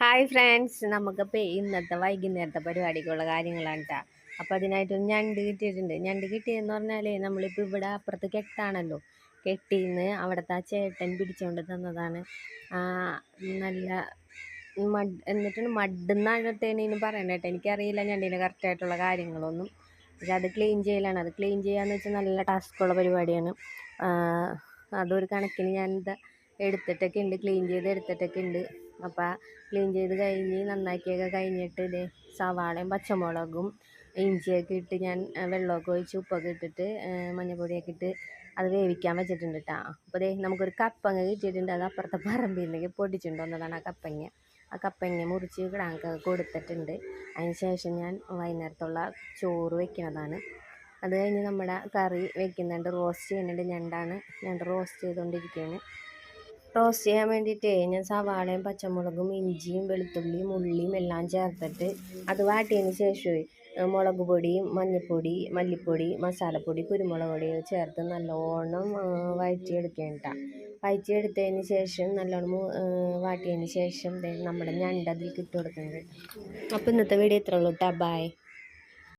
Hi friends നമുക്കിപ്പോൾ ഇന്നത്തെ വൈകുന്നേരത്തെ പരിപാടിക്കുള്ള കാര്യങ്ങളാണ് കേട്ടോ അപ്പോൾ അതിനായിട്ട് ഞണ്ട് കിട്ടിയിട്ടുണ്ട്. ഞണ്ട് കിട്ടിയെന്ന് പറഞ്ഞാൽ നമ്മളിപ്പോൾ ഇവിടെ അപ്പുറത്ത് കെട്ടാണല്ലോ. കെട്ടിന്ന് അവിടുത്തെ ആ ചേട്ടൻ പിടിച്ചുകൊണ്ട് തന്നതാണ്. നല്ല മഡ് എന്നിട്ടാണ് ഇനി പറയണത് കേട്ടോ എനിക്കറിയില്ല ഞണ്ടിന്റെ കറക്റ്റായിട്ടുള്ള കാര്യങ്ങളൊന്നും. പക്ഷെ അത് ക്ലീൻ ചെയ്യലാണ്. അത് ക്ലീൻ ചെയ്യാന്ന് വെച്ചാൽ നല്ല ടാസ്ക്കുള്ള പരിപാടിയാണ്. അതൊരു കണക്കിന് ഞാനിത് എടുത്തിട്ടൊക്കെ ഉണ്ട് ക്ലീൻ ചെയ്ത് എടുത്തിട്ടൊക്കെ ഉണ്ട് അപ്പോൾ ക്ലീൻ ചെയ്ത് കഴിഞ്ഞ് നന്നാക്കിയൊക്കെ കഴിഞ്ഞിട്ട് ഇത് സവാളയും പച്ചമുളകും ഇഞ്ചിയൊക്കെ ഇട്ട് ഞാൻ വെള്ളമൊക്കെ ഒഴിച്ച് ഉപ്പൊക്കെ ഇട്ടിട്ട് മഞ്ഞൾപ്പൊടിയൊക്കെ ഇട്ട് അത് വേവിക്കാൻ വെച്ചിട്ടുണ്ട് കേട്ടോ അപ്പോൾ ദേ നമുക്കൊരു കപ്പങ്ങ കിട്ടിയിട്ടുണ്ട്. അത് അപ്പുറത്തെ പറമ്പിൽ നിന്നൊക്കെ പൊടിച്ചുകൊണ്ട് ആ കപ്പങ്ങ. ആ കപ്പങ്ങ മുറിച്ച് കിടാങ്ങൾക്ക് കൊടുത്തിട്ടുണ്ട്. അതിന് ശേഷം ഞാൻ വൈകുന്നേരത്തുള്ള ചോറ് വെക്കുന്നതാണ്. അത് കഴിഞ്ഞ് നമ്മുടെ കറി വെക്കുന്നുണ്ട്. റോസ്റ്റ് ചെയ്യുന്നുണ്ട് ഞണ്ടാണ്. ഞണ്ട് റോസ്റ്റ് ചെയ്തുകൊണ്ടിരിക്കുകയാണ്. റോസ്റ്റ് ചെയ്യാൻ വേണ്ടിയിട്ട് ഞാൻ സവാളയും പച്ചമുളകും ഇഞ്ചിയും വെളുത്തുള്ളിയും ഉള്ളിയും എല്ലാം ചേർത്തിട്ട് അത് വാട്ടിയതിന് ശേഷമേ മുളക് പൊടിയും മഞ്ഞൾപ്പൊടി മല്ലിപ്പൊടി മസാലപ്പൊടി കുരുമുളക് പൊടി ചേർത്ത് നല്ലോണം വഴറ്റിയെടുക്കേണ്ട വഴറ്റിയെടുത്തതിന് ശേഷം നല്ലോണം വാട്ടിയതിന് ശേഷം നമ്മുടെ ഞണ്ട് അതിൽ ഇട്ട് അപ്പോൾ ഇന്നത്തെ വീഡിയോ ഇത്രയുള്ളൂ കേട്ടോ ബൈ